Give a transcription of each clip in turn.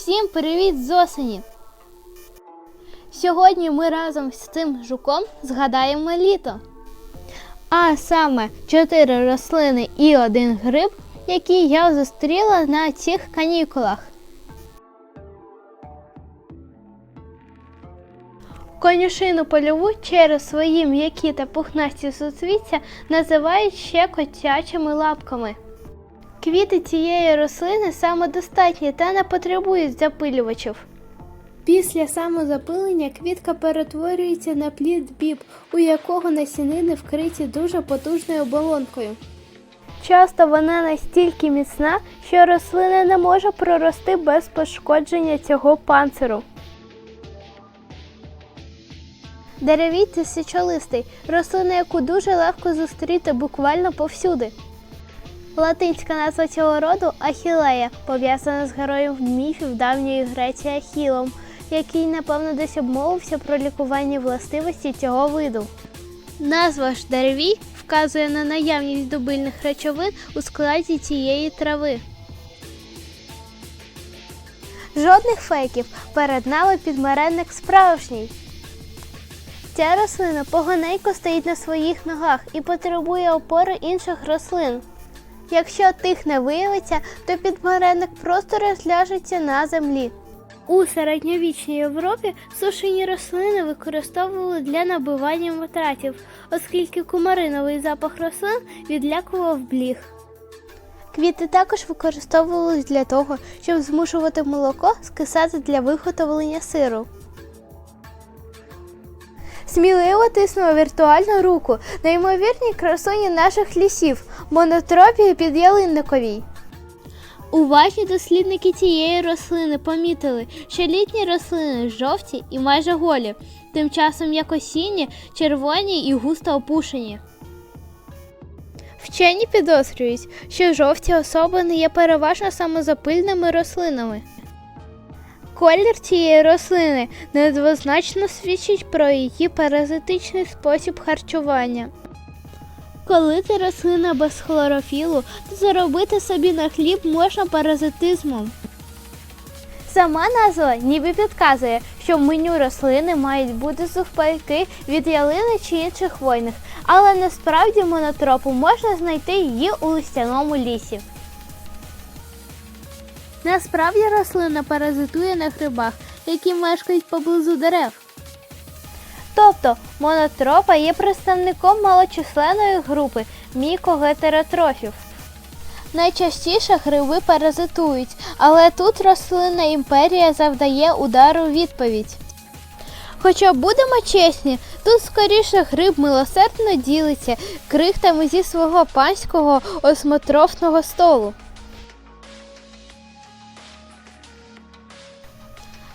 Всім привіт з осені! Сьогодні ми разом з цим жуком згадаємо літо. А саме чотири рослини і один гриб, які я зустріла на цих канікулах. Конюшину польову через свої м'які та пухнасті суцвіття називають ще котячими лапками. Квіти цієї рослини самодостатні та не потребують запилювачів. Після самозапилення квітка перетворюється на плід біб, у якого насінини вкриті дуже потужною оболонкою. Часто вона настільки міцна, що рослина не може прорости без пошкодження цього панциру. Деревіться січолистий рослина, яку дуже легко зустріти буквально повсюди. Латинська назва цього роду Ахілея, пов'язана з героєм міфів давньої Греції Ахілом, який, напевно, десь обмовився про лікувальні властивості цього виду. Назва ж деревій вказує на наявність дубильних речовин у складі цієї трави. Жодних фейків перед нами підмаренник справжній. Ця рослина поганенько стоїть на своїх ногах і потребує опори інших рослин. Якщо тих не виявиться, то підмаренник просто розляжеться на землі. У середньовічній Європі сушені рослини використовували для набивання матратів, оскільки кумариновий запах рослин відлякував бліг. Квіти також використовувались для того, щоб змушувати молоко скисати для виготовлення сиру. Сміливо тиснула віртуальну руку неймовірній красуні наших лісів, монотропії під ялинниковій. Уважні дослідники цієї рослини помітили, що літні рослини жовті і майже голі, тим часом як осінні, червоні і густо опушені. Вчені підозрюють, що жовті особини є переважно самозапильними рослинами. Колір цієї рослини недвозначно свідчить про її паразитичний спосіб харчування. Коли ти рослина без хлорофілу, то заробити собі на хліб можна паразитизмом. Сама назва ніби підказує, що в меню рослини мають бути сухпайки від ялини чи інших хвойних, але насправді монотропу можна знайти її у листяному лісі. Насправді рослина паразитує на грибах, які мешкають поблизу дерев. Тобто монотропа є представником малочисленної групи мікогетеротрофів. Найчастіше гриби паразитують, але тут рослинна імперія завдає удару відповідь. Хоча будемо чесні, тут скоріше гриб милосердно ділиться крихтами зі свого панського осмотрофного столу.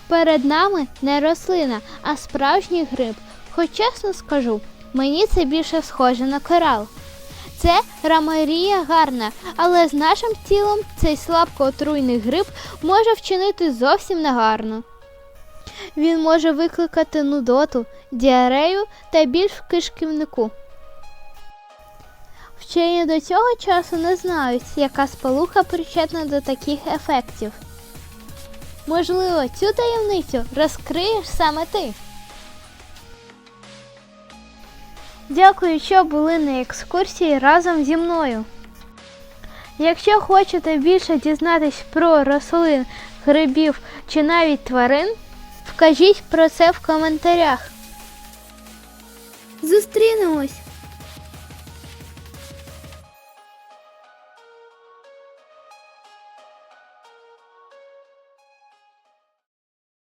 Перед нами не рослина, а справжній гриб. Хоч чесно скажу, мені це більше схоже на корал. Це рамарія гарна, але з нашим тілом цей слабко отруйний гриб може вчинити зовсім негарно. Він може викликати нудоту, діарею та біль в кишківнику. Вчені до цього часу не знають, яка сполуха причетна до таких ефектів. Можливо, цю таємницю розкриєш саме ти. Дякую, що були на екскурсії разом зі мною. Якщо хочете більше дізнатись про рослин, грибів чи навіть тварин, вкажіть про це в коментарях. Зустрінемось!